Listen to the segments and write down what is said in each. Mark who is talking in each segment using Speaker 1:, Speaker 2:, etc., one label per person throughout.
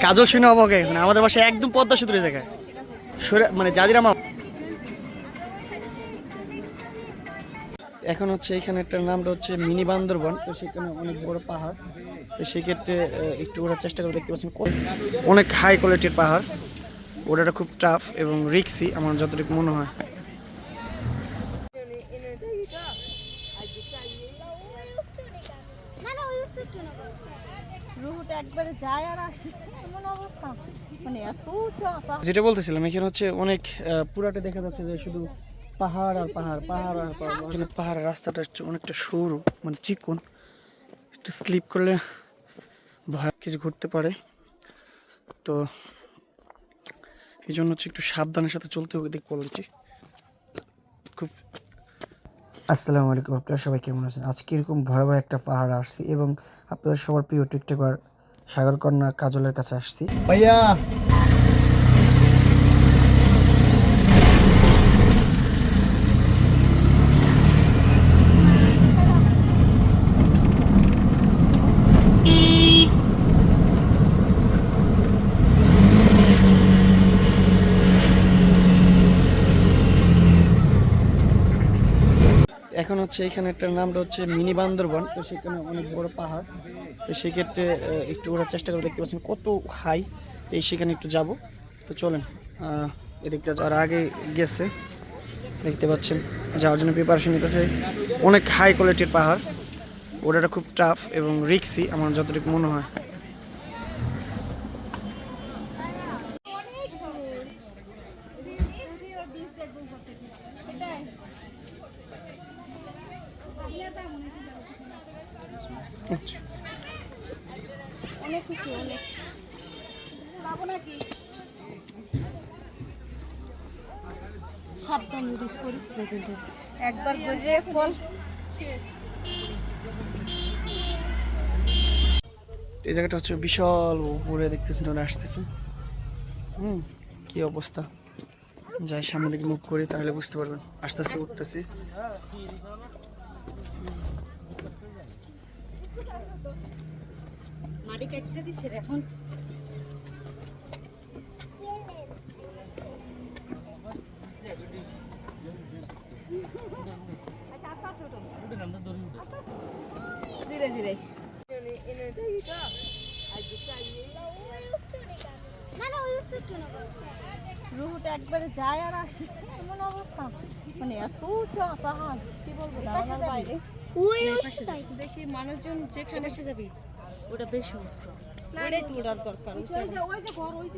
Speaker 1: কাজল
Speaker 2: শুনে অবাক হয়ে গেছেন আমাদের বাসায় একদম পদ্মা সেতুর জায়গায়। সরে- মানে জাজিরামা এখন হচ্ছে এখানে একটা নামটা হচ্ছে মিনি বান্দরবন। তো সেখানে অনেক বড় পাহাড়। তো সেক্ষেত্রে একটু ওঠার চেষ্টা করে দেখতে পাচ্ছেন অনেক হাই কোয়ালিটির পাহাড়। ওটাটা খুব টাফ এবং রিক্সি আমার যতটুকু মনে হয়।
Speaker 1: মানে
Speaker 2: যেটা বলতেছিলাম, এখানে হচ্ছে অনেক পুরাটা দেখা যাচ্ছে যে শুধু পাহাড় আর পাহাড় পাহাড় আর পাহাড়। এখানে পাহাড়ের রাস্তাটা হচ্ছে অনেকটা সরু মানে চিকন। একটু স্লিপ করলে ভয়, কিছু ঘুরতে পারে। তো এই জন্য হচ্ছে একটু সাবধানের সাথে চলতে হবে দেখ বলছি খুব আসসালামু আলাইকুম, আপনারা সবাই কেমন আছেন? আজকে এরকম ভয়াবহ একটা পাহাড় আসছি এবং আপনাদের সবার প্রিয় টিকটকার সাগরকন্যা কাজলের কাছে আসছি।
Speaker 3: भैया
Speaker 2: এখন হচ্ছে এখানে একটা নামটা হচ্ছে মিনি বান্দরবন। তো সেখানে অনেক বড় পাহাড়। তো সেক্ষেত্রে একটু ওঠার চেষ্টা করে দেখতে পাচ্ছেন কত হাই এই সেখানে একটু যাব। তো চলেন এদিকটা যাওয়ার আগে গেছে। দেখতে পাচ্ছেন, যাওয়ার জন্য প্রিপারেশন নিতেছে। অনেক হাই কোয়ালিটির পাহাড়। ওটা খুব টাফ এবং রিক্সি আমার যতটুকু মনে হয় আচ্ছা।
Speaker 1: অনেক কিছু অনেক যাব নাকি সাবধান ইউজ করিস না কিন্তু একবার বলে ফল
Speaker 2: এই জায়গাটা হচ্ছে বিশাল উপরে দেখতেছেন ওরা আসতেছে। হুম কি অবস্থা? যাই সামনে দিকে মুভ করি তাহলে বুঝতে পারবেন। আস্তে আস্তে উঠতেছি।
Speaker 1: মাটি কেটে দিছে রে এখন ধীরে ধীরে রুহুটা একবারে যায় আর আসে। এমন অবস্থা। মানে এত উঁচু পাহাড় কি বলব ধারণার বাইরে। দেখি মানুষজন যেখানে এসে যাবি ওটা বেশি উঁচু। ওটাই তো ওটার দরকার ওই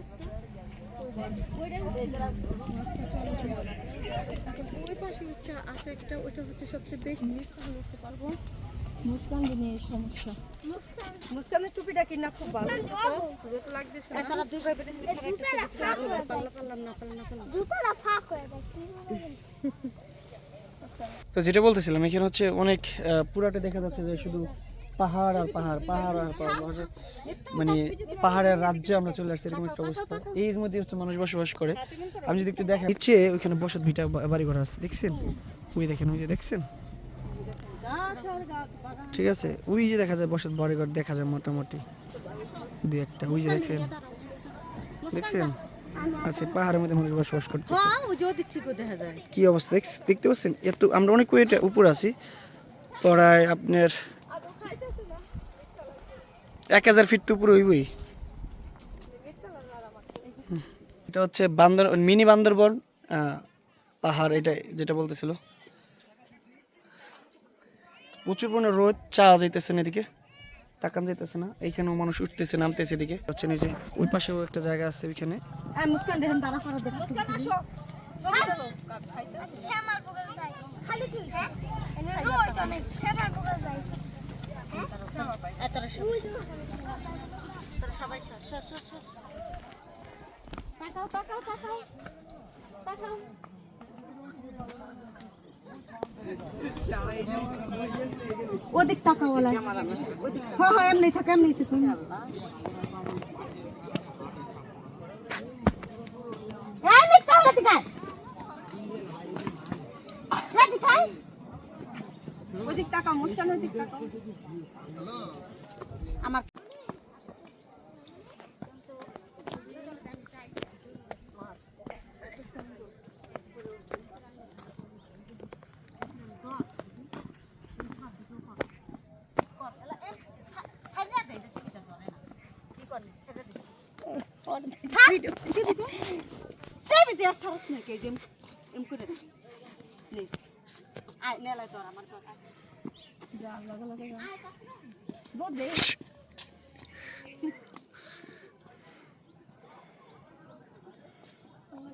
Speaker 1: পাশে হচ্ছে আছে একটা ওটা হচ্ছে সবচেয়ে বেশি মুস্কান উঠতে পারব। মুস্কান নিয়ে সমস্যা। মুস্কানের টুপিটা কিনা খুব ভালো তো। রোদ লাগতেছে না। তারা দুই ভাই বেটে যদি একটা ছবি তুলবো, পারলাম পারলাম না পারলাম না পারলাম
Speaker 2: তো যেটা বলতেছিলাম এখানে হচ্ছে অনেক আহ, পুরাটা দেখা যাচ্ছে যে শুধু পাহাড় আর পাহাড় পাহাড় আর পাহাড় মানে পাহাড়ের রাজ্যে আমরা চলে আসছি এরকম একটা অবস্থা। এর মধ্যে হচ্ছে মানুষ বসবাস করে। আমি যদি একটু দেখা নিচে ওইখানে বসত ভিটা বাড়ি ঘর আছে দেখছেন? ওই দেখেন ওই যে দেখছেন? ঠিক আছে ওই যে দেখা যায় বসত বাড়ি ঘর দেখা যায় মোটামুটি। দুই একটা ওই যে দেখছেন দেখছেন? আছে পাহাড়ের মধ্যে মানুষ বসবাস করতেছে।
Speaker 1: হ্যাঁ
Speaker 2: কি অবস্থা? দেখ- দেখতে পাচ্ছেন? এত আমরা অনেক উপর আছি। পড়ায় আপনার এক হাজার ফিট তো উপরে হইবই। হুম। এটা হচ্ছে বান্দর মিনি বান্দরবন আহ, পাহাড় এটা যেটা বলতেছিল। প্রচুর পরিমাণে রোদ চা যাইতেছে না এদিকে। তাকান যাইতেছে না এইখানেও মানুষ উঠতেছে নামতেছে এদিকে। হচ্ছে নিজে ওই পাশেও একটা জায়গা আছে ওইখানে।
Speaker 1: হ্যাঁ মুস্কান তাকাও তাকাও তাকাও তাকাও। ওদিক তাকাও হ্যাঁ হ্যাঁ এমনি থাকা এমনি থাকা। এই মিথ্যা হলে ঠিক আছে ওইদিক তাকাও মুস্কান ওইদিক তাকাও আমার দিয়ে সারস না কে যেম এম করে দে নে আয় নেলাই তোর আমার তোর আয়। যা লাগা লাগা যা দুধ দে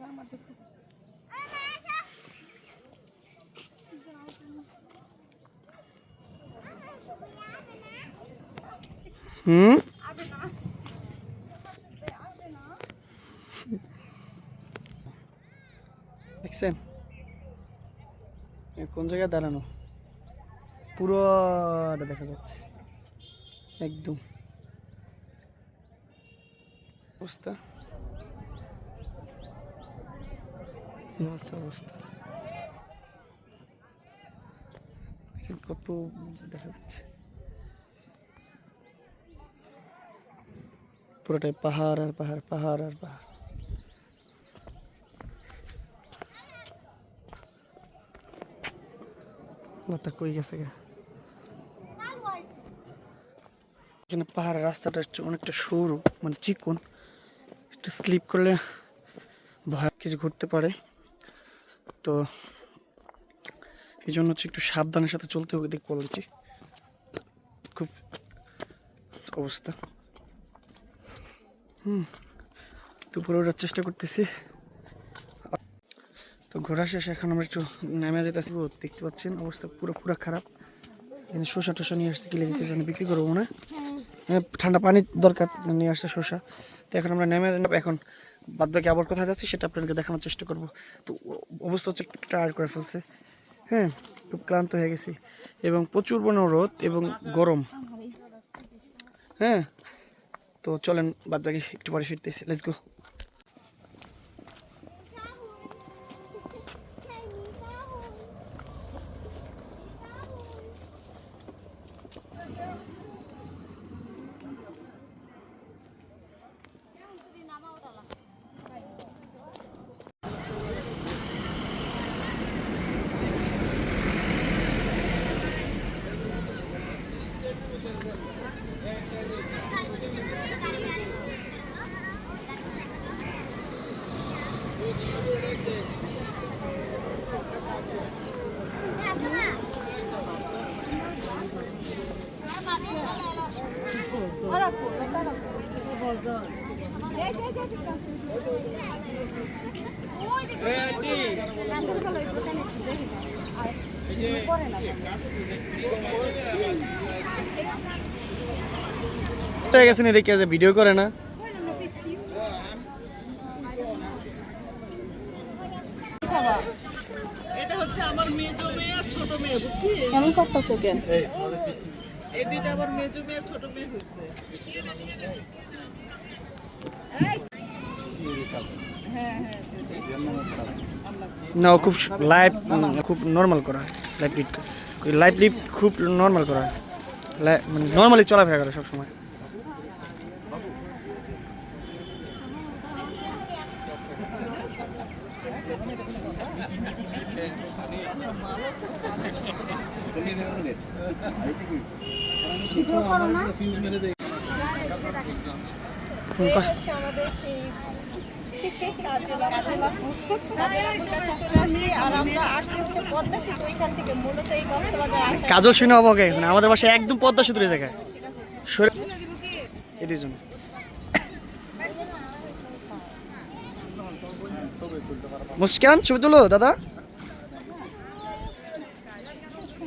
Speaker 1: আমার দেখতে
Speaker 2: হুম
Speaker 1: আবে না আবে না
Speaker 2: দেখছেন এ কোন জায়গায় দাঁড়ানো পুরোটা দেখা যাচ্ছে। একদম। অবস্থা? অবস্থা। কত দেখা যাচ্ছে। পুরোটাই পাহাড় আর পাহাড় পাহাড় আর পাহাড়। লতা কই গেছে গা? এখানে পাহাড়ের রাস্তাটা হচ্ছে অনেকটা সরু মানে চিকন। একটু স্লিপ করলে ভয় কিছু ঘুরতে পারে। তো এই জন্য হচ্ছে একটু সাবধানের সাথে চলতে হবে দিক বলছি খুব অবস্থা। হুম, দুপুরে ওঠার চেষ্টা করতেছি। তো ঘোরা শেষ, এখন আমরা একটু নেমে যেতেছি। দেখতে পাচ্ছেন, অবস্থা পুরো পুরো খারাপ। এখানে শসা টসা নিয়ে আসছে কিলে কিলে জানি বিক্রি করব না ঠান্ডা পানির দরকার নিয়ে আসছে শসা তো এখন আমরা নেমে এখন বাদ বাকি আবার কোথায় যাচ্ছি, সেটা আপনাদেরকে দেখানোর চেষ্টা করব। তো অবস্থা হচ্ছে টায়ার্ড করে ফেলছে। হ্যাঁ খুব ক্লান্ত হয়ে গেছি। এবং প্রচুর বন রোদ এবং গরম। হ্যাঁ তো চলেন বাদ বাকি একটু পরে ফিরতেছি। লেটস গো হয়ে গেছেন এদিকে যে ভিডিও করে না।
Speaker 3: এটা হচ্ছে আমার মেজো মেয়ে আর ছোট মেয়ে বুঝছিস?
Speaker 1: কেমন করতেছো কেন?
Speaker 3: এই দুইটা আবার মেজো মেয়ে আর ছোট মেয়ে হয়েছে। হ্যাঁ হ্যাঁ সেটাই
Speaker 2: না খুব লাইভ খুব নর্মাল করা হয় লাইভ লাইভ লিড খুব নর্মাল করা। হয় লাই- মানে নর্মালি চলাফেরা করে সবসময় হুম, কহ।
Speaker 1: হচ্ছে আমাদের সেই কাজলা কাজলা কাজলাপুর কাছে চলে আসছি আর আমরা আসছি হচ্ছে পদ্মা সেতু ওইখান থেকে মূলত এই
Speaker 2: কাজল শুনে অবাক হয়ে গেছে আমাদের বাসায় একদম পদ্মা সেতুর জায়গায়। মুস্কান, ছবি তুলো, দাদা।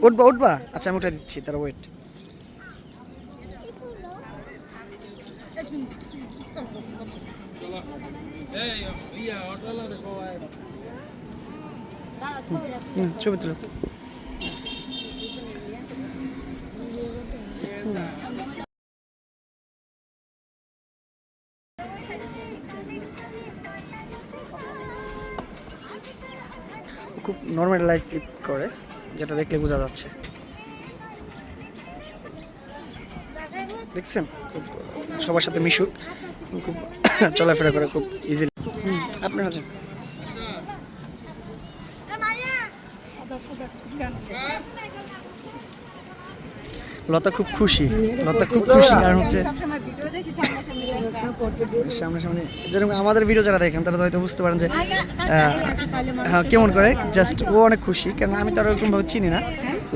Speaker 2: উঠবা উঠবা। আচ্ছা আমি উঠে দিচ্ছি তার ওয়েট ছবি তুলো। খুব নর্মাল লাইফ লিড করে। যেটা দেখলে বোঝা যাচ্ছে। দেখছেন? খুব সবার সাথে মিশুক। খুব চলাফেরা করে খুব ইজিলি আপনার আছেন লতা খুব খুশি, লতা খুব খুশি, কারণ হচ্ছে
Speaker 1: দেখা। সামনাসামনি,
Speaker 2: যেরকম আমাদের ভিডিও যারা দেখেন, তারা হয়তো বুঝতে পারেন যে হ্যাঁ কেমন করে জাস্ট ও অনেক খুশি কারণ আমি তো আর ওরকম ভাবে চিনি না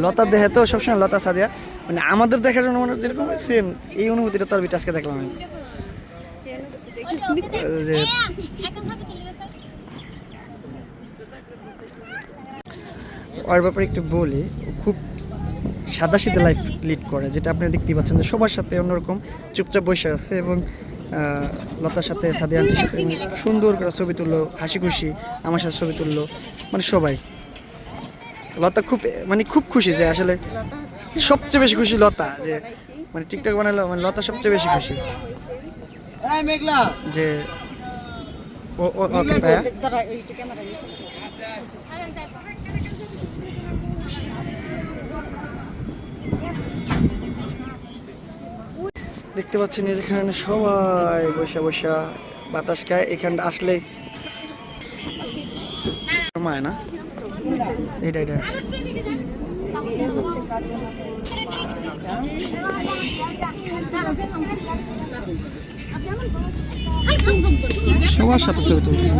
Speaker 2: লতার দেহে তো সবসময় লতা সাদিয়া মানে আমাদের দেখার জন্য যেরকম সেম এই অনুভূতিটা তোর বিটা আজকে দেখলাম আমি ওর ব্যাপারে একটু বলি ও সাদা সিধে লাইফ লিড করে যেটা আপনি দেখতেই পাচ্ছেন যে সবার সাথে অন্যরকম চুপচাপ বসে আছে এবং লতার সাথে সাদি আন্টির সাথে সুন্দর করে ছবি তুললো হাসি খুশি আমার সাথে ছবি তুললো মানে সবাই। লতা খুব মানে খুব খুশি যে আসলে সবচেয়ে বেশি খুশি লতা যে মানে টিকটক বানালো মানে লতা সবচেয়ে বেশি খুশি। যে ও ও ওকে ভাইয়া
Speaker 1: দাঁড়া, এইটা ক্যামেরা নিয়ে
Speaker 2: দেখতে পাচ্ছেন এই যেখানে সবাই বসে বসে বাতাস খায়, এখানটা আসলে সময় না? এটা এটা সবার সাথে ছবি তুলতেছে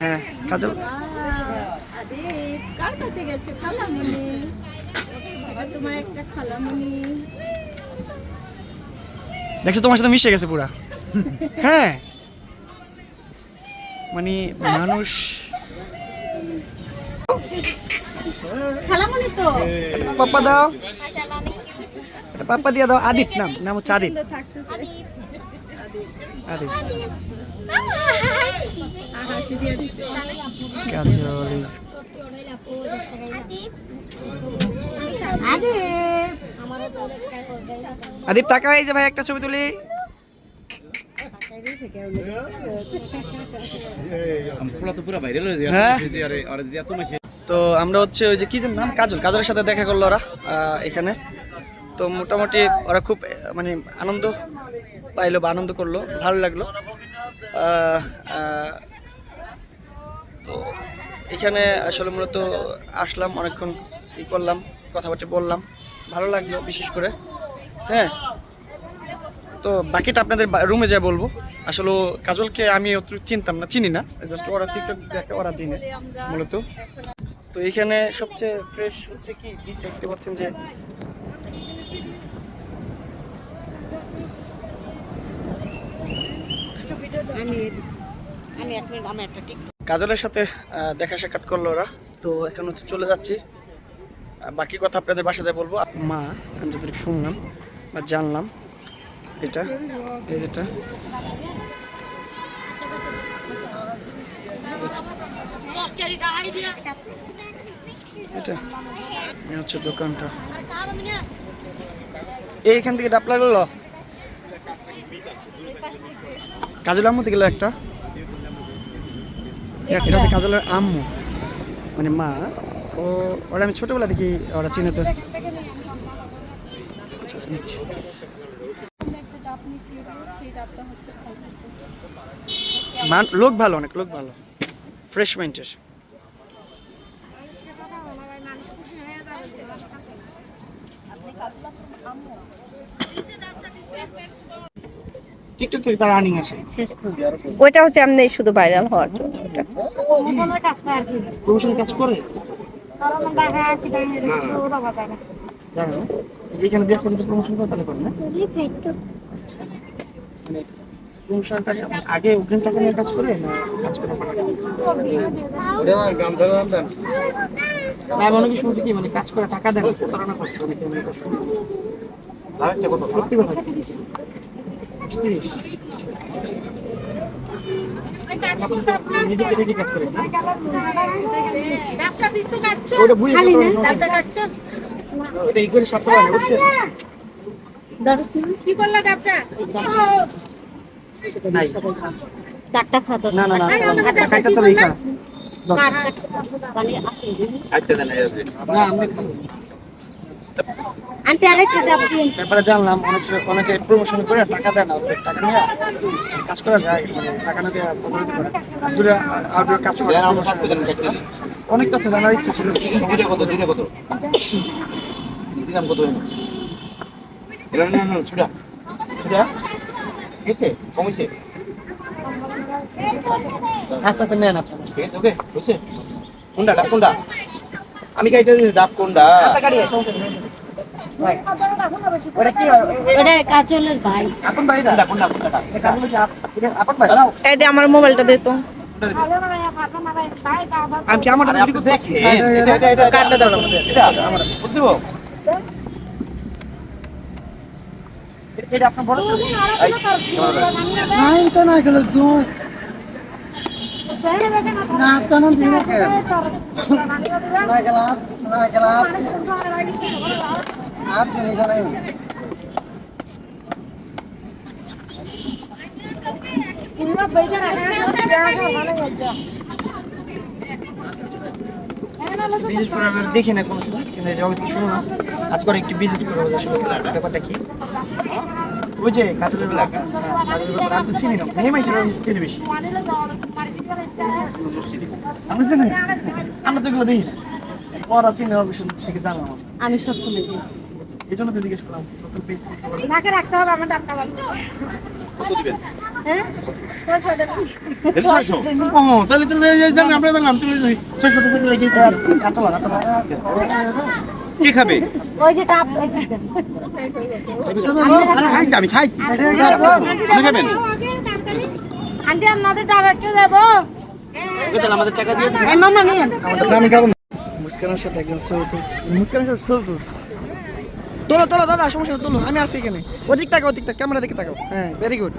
Speaker 2: হ্যাঁ কাজল
Speaker 1: আরে কার কাছে গেছো? খালামণি বাবা তোমার একটা খালামণি
Speaker 2: দেখছ তোমার সাথে মিশে গেছে পুরা। হ্যাঁ। মানে মানুষ
Speaker 1: তো।
Speaker 2: পাপ্পা দাও। পাপ্পা দিয়ে দাও আদিপ নাম। নাম হচ্ছে আদিপ আদিপ আদিপ টাকা এই যে ভাই একটা ছবি তুলি।
Speaker 4: হয়ে।
Speaker 2: তো আমরা হচ্ছে ওই যে কি নাম? কাজল। কাজলের সাথে দেখা করল ওরা এখানে। তো মোটামুটি ওরা খুব মানে আনন্দ পাইলো বা আনন্দ করল ভালো লাগল। তো এখানে আসলে মূলত আসলাম অনেকক্ষণ ই করলাম কথাবার্তা বললাম। ভালো লাগল বিশেষ করে। হ্যাঁ তো বাকিটা আপনাদের রুমে যা বলব। আসলে কাজলকে আমি অত চিনতাম না চিনি না। জাস্ট ওরা টিকটক দেখে ওরা চিনে মূলত। তো এখানে সবচেয়ে ফ্রেশ হচ্ছে কি দেখতে পাচ্ছেন যে
Speaker 1: আমি আমি একটা
Speaker 2: কাজলের সাথে দেখা সাক্ষাৎ করল ওরা। তো এখন হচ্ছে চলে যাচ্ছি। বাকি কথা আপনাদের বাসায় বলব। মা আমি যতটুকু শুনলাম বা জানলাম এটা এই যেটা এটা হচ্ছে দোকানটা। এইখান থেকে ডাপ লাগল কাজল আম্মুতে গেল একটা। এটা হচ্ছে কাজলের আম্মু। মানে মা। ও ওরা আমি ছোটবেলা থেকে ওরা চিনে তো। আচ্ছা আচ্ছা মান লোক ভালো অনেক লোক ভালো। ফ্রেশ মাইন্ডের টিকটক থেকে তার আর্নিং আসে।
Speaker 1: ওইটা হচ্ছে এমনি শুধু ভাইরাল হওয়ার জন্য ওটা।
Speaker 2: প্রমোশনের কাজ করে? এখানে যে কোনো প্রমোশন করে তাহলে করে না? মানে প্রমোশনটা আগে অগ্রিম টাকা নিয়ে কাজ করে না কাজ করে আমি অনেকে শুনছি কি? মানে কাজ করে টাকা দেয় প্রতারণা করছে অনেকে আমি এটা শুনছি সত্যি কথা তিরিশ নিজেকে নিজে কাজ করে
Speaker 1: ডাবটা দিছো কাটছো
Speaker 2: ওটা বুঝে এটা ইকুয়ালি সাতটা বানে বুঝছেন?
Speaker 1: কি করলা ডাবটা?
Speaker 2: নাই।
Speaker 1: ডাবটা খা তো
Speaker 2: না না না কাটটা তো রেখা
Speaker 4: আটটা দেন
Speaker 2: না আমি
Speaker 1: আন্টি আরেকটা ডাব দিন।
Speaker 2: ব্যাপারে জানলাম অনেক অনেকে প্রমোশন করে টাকা দেয় না ওদের টাকা নিয়ে কাজ করা যায় মানে টাকা না দিয়ে প্রমোশন করে। দূরে আউটডোর কাজ করা অনেক তথ্য জানার ইচ্ছা ছিল।
Speaker 4: দুটা কত দুটা কত? দিলাম কত এটা না না ছুটা। ছুটা? গেছে? কমেছে?
Speaker 2: আচ্ছা আচ্ছা নেন আপনারা।
Speaker 4: ঠিক আছে ওকে বুঝছে কোনটা ডাব কোনটা? আমি কাইটা ডাব কোনটা?
Speaker 3: আমার মোবাইলটা দে তো।
Speaker 2: আমি আমার
Speaker 4: আরে এটা
Speaker 3: দাও
Speaker 2: আপনার বড়। না এটা না গেল কে আর ভিজিট করে আমরা দেখি না কোনো কিন্তু জগৎ শুনো না। আজকে একটু ভিজিট করব আসলে ব্যাপারটা কি? ওই যে আমি তো চিনি না। মেয়ে চিনি বেশি? আমি চিনি আমরা তো এগুলো দেখি পড়া চিনি অবশ্য থেকে জানলাম আমি।
Speaker 1: সব শুনে দিই
Speaker 2: এই জন্য তো জিজ্ঞেস করলাম।
Speaker 1: নাকে রাখতে হবে আমার
Speaker 4: কত দিবেন?
Speaker 1: হ্যাঁ?
Speaker 2: তাহলে তাহলে চলে যাই।
Speaker 4: কে খাবে?
Speaker 1: ওই যে
Speaker 4: আরে খাইছি আমি খাইছি। আপনি খাবেন?
Speaker 1: আন্টি আপনাদের ডাব একটু দেবো?
Speaker 4: আমাদের টাকা দিয়ে দিন।
Speaker 1: মামা নিন
Speaker 2: আমি খাব না মুস্কানের সাথে একজন ছবি তুলছে মুস্কানের সাথে ছবি তুলছে তোলো তোলো দাদা সমস্যা তোলো। আমি আছি এখানে। ওদিক তাকাও ওদিক তাকাও। ক্যামেরা দিকে তাকাও। হ্যাঁ ভেরি গুড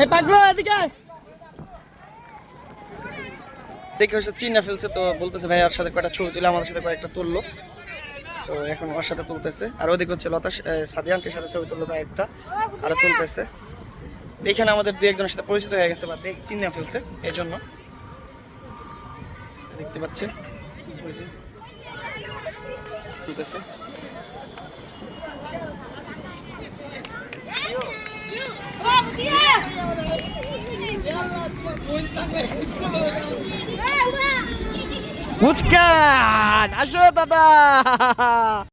Speaker 2: এই পাগলো এদিকে দেখে হচ্ছে চিনা ফেলছে তো বলতেছে ভাই ওর সাথে কয়টা ছবি তুলে আমাদের সাথে কয়েকটা তুললো। তো এখন ওর সাথে তুলতেছে। আর ওদিকে হচ্ছে লতা সাদিয়া আন্টির সাথে ছবি তুললো ভাই একটা, আরও তুলতেছে। এখানে আমাদের দু একজনের সাথে পরিচিত হয়ে গেছে বা চিনে ফেলছে এই জন্য দেখতে পাচ্ছে। তুলতেছে। মুস্কান আসো দাদা!